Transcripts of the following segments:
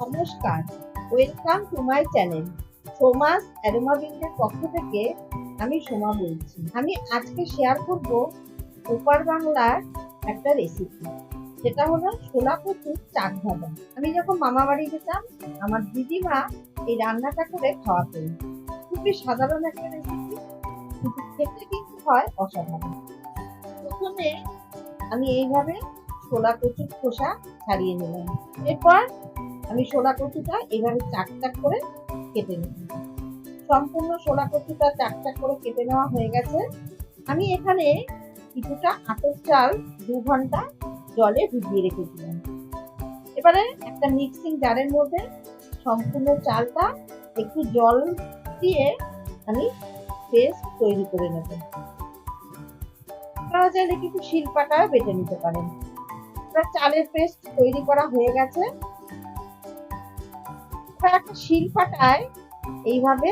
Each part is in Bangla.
নমস্কার। Welcome to my channel. Soma's অ্যারোমাবিন্দের পক্ষ থেকে আমি সোমা বলছি। আমি আজকে শেয়ার করব ওপার বাংলার একটা রেসিপি সেটা হলো ছোলা কচুর চাক ভাজা আমি যখন মামা বাড়ি যেতাম, আমার দিদিমা এই রান্নাটা করে খাওয়াতেন। খুবই সাধারণ একটা রেসিপি কিন্তু খেতে কিন্তু হয় অসাধারণ। প্রথমে আমি এইভাবে ছোলা কচুর খোসা ছাড়িয়ে নিলাম। এরপর আমি শোলা কচুটা এভাবে চাক চাক করে কেটে নেব। সম্পূর্ণ শোলা কচুটা চাক চাক করে কেটে নেওয়া হয়ে গেছে। আমি এখানে কিছুটা আতর চাল দু ঘণ্টা জলে ভিজিয়ে রেখেছিলাম। এবারে একটা মিক্সিং জারের মধ্যে সম্পূর্ণ চালটা একটু জল দিয়ে আমি পেস্ট তৈরি করে নেব। আপনারা চাইলে কিন্তু শিলপাটাও বেটে নিতে পারেন। চালের পেস্ট তৈরি করা হয়ে গেছে। এবার একটা শিলপাটায় এইভাবে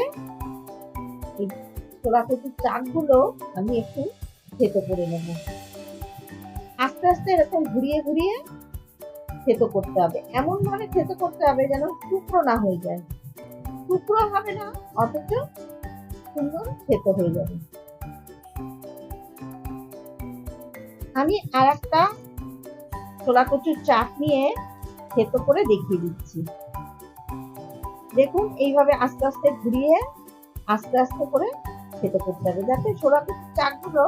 এই ছোলা কচুর আমি একটু থেতো করে নেব। আস্তে আস্তে এরকম ঘুরিয়ে ঘুরিয়ে থেতো করতে হবে। এমন ভাবে থেতো করতে হবে যেন টুকরো না হয়ে যায়। টুকরো হবে না, অথচ সুন্দর থেতো হয়ে যাবে। আমি আর একটা ছোলা কচুর চাক নিয়ে থেতো করে দেখিয়ে দিচ্ছি। দেখুন, এইভাবে আস্তে আস্তে ঘুরিয়ে আস্তে আস্তে করে থেতো করতে হবে, যাতে ছোলা কচুর চাকগুলো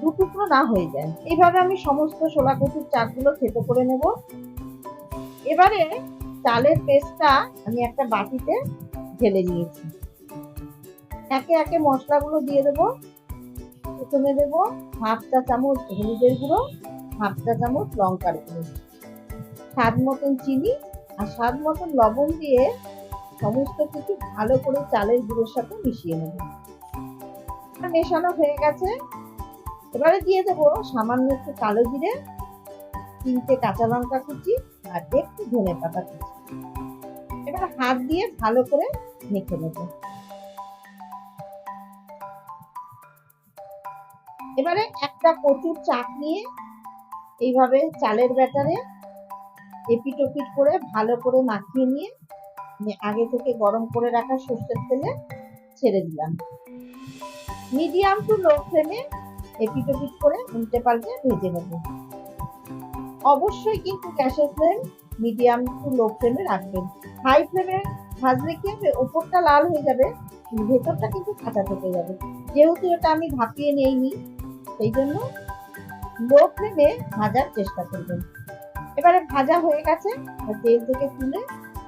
দু টুকরো না হয়ে যায়। এইভাবে আমি সমস্ত ছোলা কচুর চাকগুলো থেতো করে নেব। এবারে চালের পেস্টটা আমি একটা বাটিতে ঢেলে নিয়েছি। একে একে মশলাগুলো দিয়ে দেবো। প্রথমে দেবো হাফ চা চামচ হলুদের গুঁড়ো, হাফ চা চামচ লঙ্কার গুঁড়ো, স্বাদ মতন চিনি আর স্বাদ মতন লবণ দিয়ে সমস্ত কিছু ভালো করে চালের গুঁড়োর সাথে মিশিয়ে নেব। মেশানো হয়ে গেছে। এবারে দিয়ে দেবো সামান্য একটু কালো জিরে, তিনটে কাঁচা লঙ্কা কুচি আর একটু ধনে পাতা কুচি। এবার হাত দিয়ে ভালো করে মেখে নেব। এবারে একটা কচুর চাক নিয়ে এইভাবে চালের ব্যাটারে এপিট ওপিট করে ভালো করে মাখিয়ে নিয়ে আগে থেকে গরম করে রাখা সর্ষের তেলে ছেড়ে দিলাম। মিডিয়াম টু লো ফ্লেমে এপিট ওপিট করে উল্টে পাল্টে ভেজে নেব। অবশ্যই কিন্তু গ্যাসের ফ্লেম মিডিয়াম টু লো ফ্লেমে রাখবেন। হাই ফ্লেমে ভাজলে কি হবে? ওপরটা লাল হয়ে যাবে ভেতরটা কিন্তু কাঁচা থেকে যাবে। যেহেতু এটা আমি ভাপিয়ে নেইনি, সেই জন্য লো ফ্লেমে ভাজার চেষ্টা করবেন। এবারে ভাজা হয়ে গেছে তেল থেকে তুলে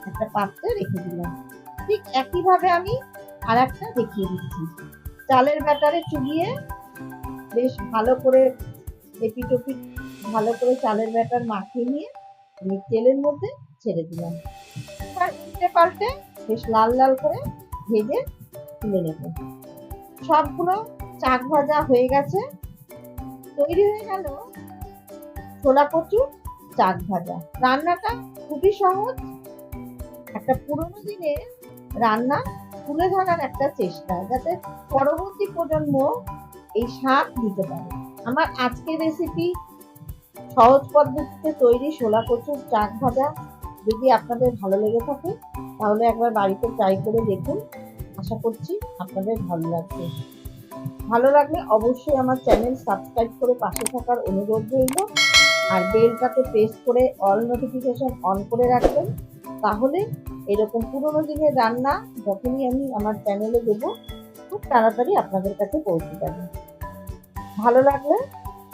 একটা পাত্রে রেখে দিলাম। ঠিক একইভাবে আমি আর একটা দেখিয়ে দিচ্ছি। চালের ব্যাটারে চুবিয়ে বেশ ভালো করে এপিট ওপিট ভালো করে চালের ব্যাটার মাখিয়ে নিয়ে আমি তেলের মধ্যে ছেড়ে দিলাম। এবার উল্টে পাল্টে বেশ লাল লাল করে ভেজে তুলে নেব। সবগুলো চাক ভাজা হয়ে গেছে। তৈরি হয়ে গেল ছোলা কচুর চাক ভাজা। রান্নাটা খুবই সহজ। একটা পুরোনো দিনের রান্না তুলে ধরার একটা চেষ্টা, যাতে পরবর্তী প্রজন্ম এই স্বাদ দিতে পারে। আমার আজকের রেসিপি সহজ পদ্ধতিতে তৈরি ছোলা কচুর চাক ভাজা। যদি আপনাদের ভালো লেগে থাকে, তাহলে একবার বাড়িতে ট্রাই করে দেখুন। আশা করছি আপনাদের ভালো লাগবে। ভালো লাগলে অবশ্যই আমার চ্যানেল সাবস্ক্রাইব করে পাশে থাকার অনুরোধ রইল। আর বেলটাতে প্রেস করে অল নোটিফিকেশন অন করে রাখবেন, তাহলে এরকম পুরোনো দিনের রান্না যখনই আমি আমার চ্যানেলে দেবো, খুব তাড়াতাড়ি আপনাদের কাছে পৌঁছে যাবে। ভালো লাগলে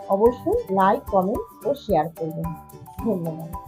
অবশ্যই লাইক কমেন্ট ও শেয়ার করবেন। ধন্যবাদ।